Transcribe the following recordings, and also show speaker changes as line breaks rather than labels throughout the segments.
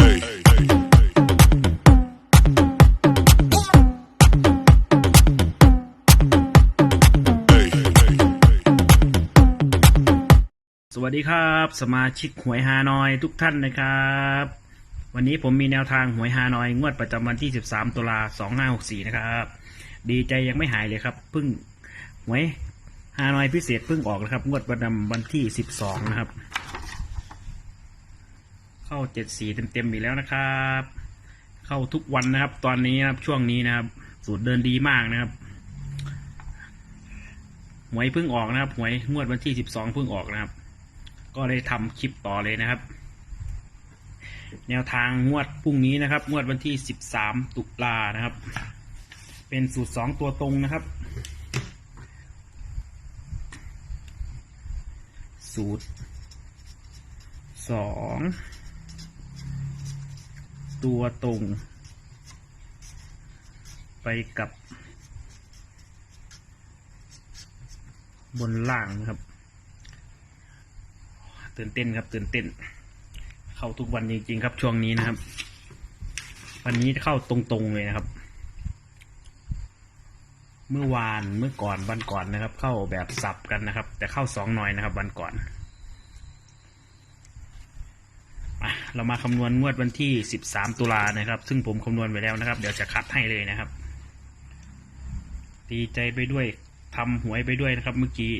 สวัสดีครับ สมาชิกหวยฮานอยทุกท่านนะครับ วันนี้ผมมีแนวทางหวยฮานอย งวดประจำวันที่ 13 ตุลา 2564 นะครับ ดีใจยังไม่หายเลยครับเพิ่งหวยฮานอยพิเศษเพิ่งออกนะครับ งวดประจำวันที่ 12 นะครับ เข้า74เต็มๆอีกแล้วนะครับ เข้าทุกวันนะครับ ตอนนี้นะครับช่วงนี้นะครับ สูตรเดินดีมากนะครับหวยเพิ่งออกนะครับหวยงวดวันที่12เพิ่งออกนะครับ ก็เลยทำคลิปต่อเลยนะครับ แนวทางงวดพรุ่งนี้นะครับ งวดวันที่13ตุลานะครับ เป็นสูตร2ตัวตรงนะครับ สูตร2 ตัวตรง ไปกับบนล่างนะครับ ตื่นเต้นครับตื่นเต้น เข้าทุกวันจริงๆครับช่วงนี้นะครับ วันนี้เข้าตรงๆเลยนะครับ เมื่อวานเมื่อก่อนวันก่อนนะครับ เข้าแบบสับกันนะครับ แต่เข้าสองหน่อยนะครับ วันก่อนมา เรามาคำนวณงวดวันที่สิบสามตุลานะครับ ซึ่งผมคำนวณไปแล้วนะครับ เดี๋ยวจะคัดให้เลยนะครับดีใจไปด้วยทำหวยไปด้วยนะครับ เมื่อกี้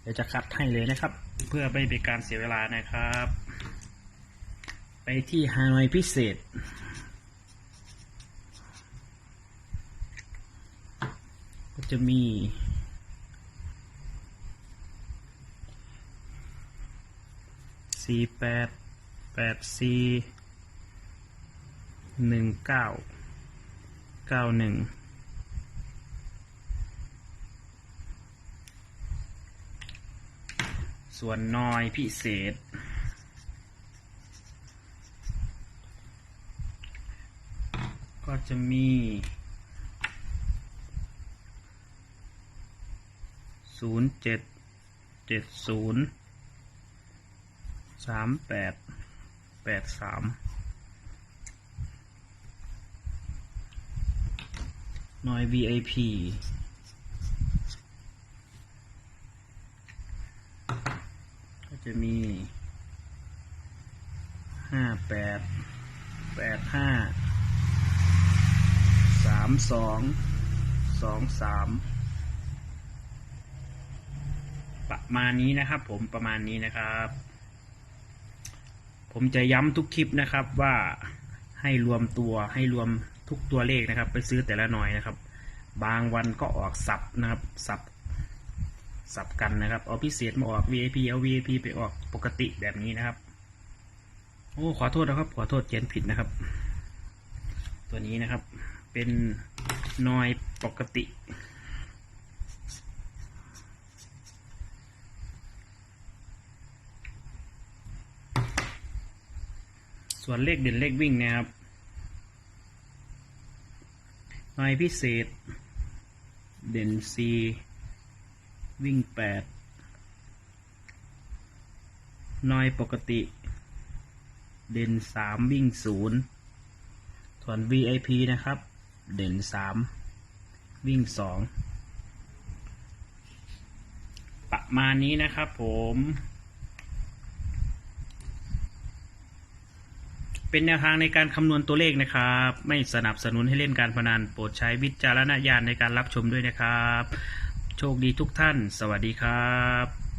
เดี๋ยวจะคัดให้เลยนะครับ เพื่อไม่เป็นการเสียเวลานะครับ ไปที่ฮานอยพิเศษก็จะมี สี่แปดแปดสี่หนึ่งเก้าเก้าหนึ่งส่วนนอยพิเศษก็จะมีศูนย์เจ็ดเจ็ดศูนย์ สามแปดแปดสามหน่อย VIP ก็จะมีห้าแปดแปดห้าสามสองสองสามประมาณนี้นะครับผมประมาณนี้นะครับ ผมจะย้ำทุกคลิปนะครับว่าให้รวมตัวให้รวมทุกตัวเลขนะครับ ไปซื้อแต่ละหน่อยนะครับ บางวันก็ออกสับนะครับสับสับกันนะครับเอาพิเศษมาออก VIP เอา VIP ไปออกปกติแบบนี้นะครับ โอ้ขอโทษนะครับ ขอโทษเขียนผิดนะครับ ตัวนี้นะครับเป็นนอยปกติ ส่วนเลขเด่นเลขวิ่งนะครับหนอยพิเศษ เด่น C วิ่งแปดนอยปกติ เด่นสามวิ่งศูนย์ส่วน VIP นะครับ เด่นสามวิ่งสองประมาณนี้นะครับผม เป็นแนวทางในการคำนวณตัวเลขนะครับ ไม่สนับสนุนให้เล่นการพนันโปรดใช้วิจารณญาณในการรับชมด้วยนะครับ โชคดีทุกท่าน สวัสดีครับ